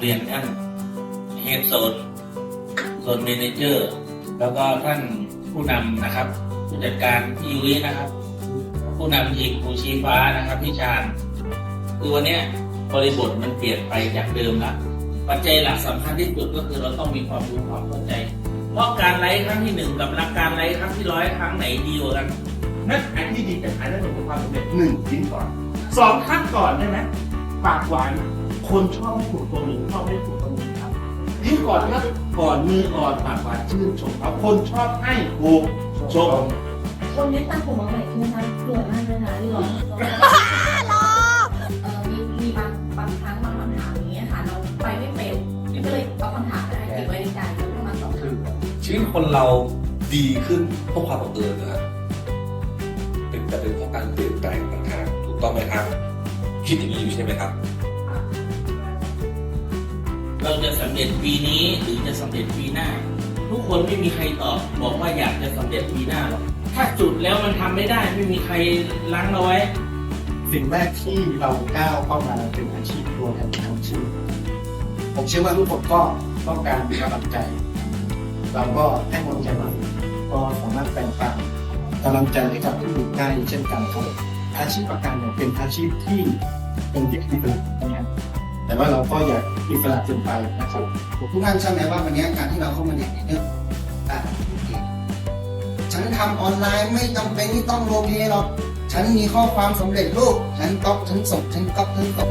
เรียนท่านเฮดโซนโซนเมเนเจอร์แล้วก็ท่านผู้นำนะครับผู้จัดการพี่ยุ้ยนะครับ ผู้นำทีมครูชีฟ้านะครับพี่ชาญคือวันเนี้ยบริบทมันเปลี่ยนไปจากเดิมละปัจจัยหลักสำคัญที่สุดก็คือเราต้องมีความรู้ความเข้าใจ เพราะการไลฟ์ครั้งที่หนึ่งกับรักการไลฟ์ครั้งที่ร้อยครั้งไหนดีกว่ากันนั่นอันที่ดีเป็นอันนั้นของความสำเร็จหนึ่งชิ้นก่อนสองขั้นก่อนได้ไหมปากหวาน คนชอบให้ถูกตรงนี้ชอบให้ถูกตรงนี้ครับที่ก่อนนะก่อนมืออ่อนปากหวานชื่นชมเอาคนชอบให้ถูกชมวันนี้ตั้งผมมาใหม่ใช่ไหมคะสวยมากเลยนะที่ร้องเออมีมีบางบางครั้งบางคำถามอย่างเงี้ยค่ะเราไปไม่เป็นก็เลยเอาคำถามอะไรเก็บไว้ในใจแล้วก็มาตอบคำชีวิตคนเราดีขึ้นเพราะความบังเอิญนะครับเป็นแต่เป็นเพราะการเปลี่ยนแปลงต่างหากถูกต้องไหมครับ คิดอย่างนี้อยู่ใช่ไหมครับ เราจะสำเร็จปีนี้หรือจะสำเร็จปีหน้า ทุกคนไม่มีใครตอบบอกว่าอยากจะสำเร็จปีหน้าหรอกถ้าจุดแล้วมันทำไม่ได้ไม่มีใครล้างเราไว้ สิ่งแรกที่เราก้าวเข้ามาเป็นอาชีพตัวแทนของชีพผมเชื่อว่าทุกคนก็ต้องการกำลังใจ เราก็ให้กำลังใจมาก็สามารถแบ่งปันกำลังใจให้กับผู้อื่นได้เช่นกันครับอาชีพประกันเนี่ยเป็นอาชีพที่เป็นที่อิสระนะ แต่ว่าเราก็อย่าอิสระเกินไปนะครับทุกท่านใช่ไหมว่าวันนี้การที่เราเข้ามาเรียนในเรื่องการพูดเองฉันทำออนไลน์ไม่จำเป็นที่ต้องโลเพหรอกฉันมีข้อความสำเร็จรูปฉันก๊อปฉันส่งฉันก๊อปฉันส่ง